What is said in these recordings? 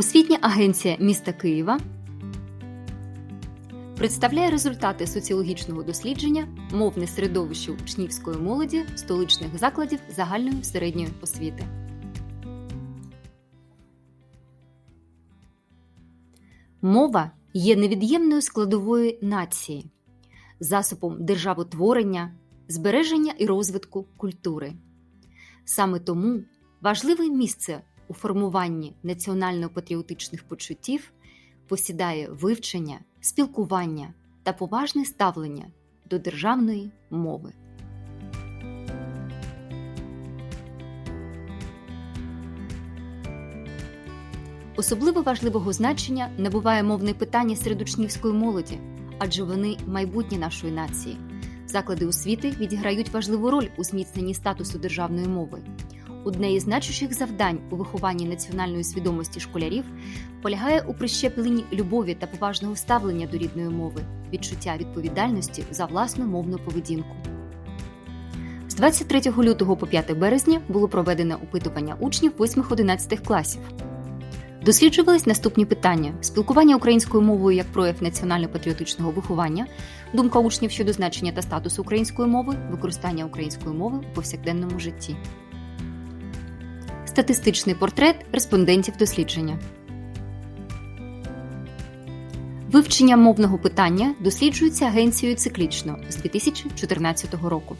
Освітня агенція міста Києва представляє результати соціологічного дослідження мовне середовище учнівської молоді столичних закладів загальної середньої освіти. Мова є невід'ємною складовою нації, засобом державотворення, збереження і розвитку культури. Саме тому важливе місце у формуванні національно-патріотичних почуттів посідає вивчення, спілкування та поважне ставлення до державної мови. Особливо важливого значення набуває мовне питання серед учнівської молоді, адже вони майбутнє нашої нації. Заклади освіти відіграють важливу роль у зміцненні статусу державної мови. Одне із значущих завдань у вихованні національної свідомості школярів полягає у прищепленні любові та поважного ставлення до рідної мови, відчуття відповідальності за власну мовну поведінку. З 23 лютого по 5 березня було проведено опитування учнів 8-11 класів. Досліджувались наступні питання: спілкування українською мовою як прояв національно-патріотичного виховання, думка учнів щодо значення та статусу української мови, використання української мови у повсякденному житті. Статистичний портрет респондентів дослідження. Вивчення мовного питання досліджується агенцією циклічно з 2014 року.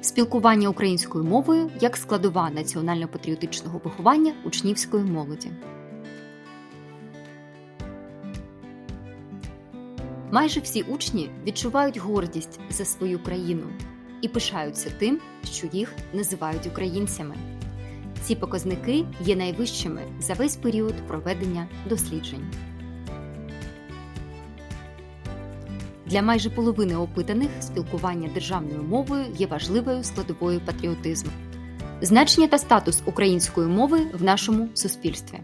Спілкування українською мовою як складова національно-патріотичного виховання учнівської молоді. Майже всі учні відчувають гордість за свою країну і пишаються тим, що їх називають українцями. Ці показники є найвищими за весь період проведення досліджень. Для майже половини опитаних спілкування державною мовою є важливою складовою патріотизму. Значення та статус української мови в нашому суспільстві.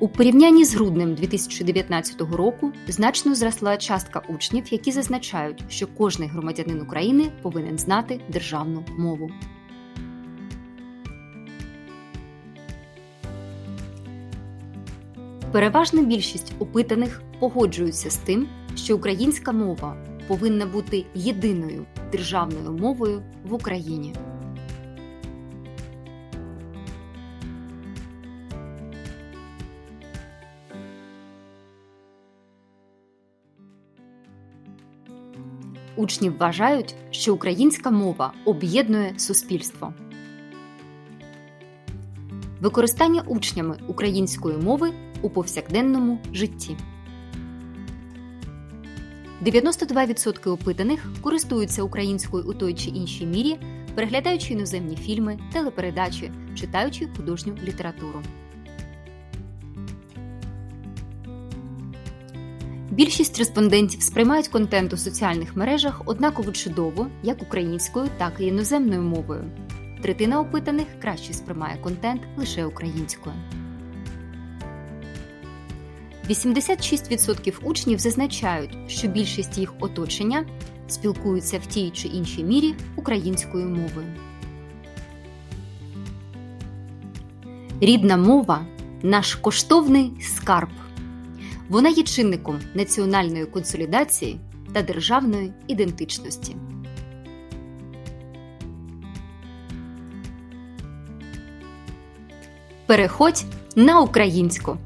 У порівнянні з груднем 2019 року значно зросла частка учнів, які зазначають, що кожний громадянин України повинен знати державну мову. Переважна більшість опитаних погоджуються з тим, що українська мова повинна бути єдиною державною мовою в Україні. Учні вважають, що українська мова об'єднує суспільство. Використання учнями української мови у повсякденному житті. 92% опитаних користуються українською у той чи іншій мірі, переглядаючи іноземні фільми, телепередачі, читаючи художню літературу. Більшість респондентів сприймають контент у соціальних мережах однаково чудово як українською, так і іноземною мовою. Третина опитаних краще сприймає контент лише українською. 86% учнів зазначають, що більшість їх оточення спілкуються в тій чи іншій мірі українською мовою. Рідна мова наш коштовний скарб. Вона є чинником національної консолідації та державної ідентичності. Переходь на українську.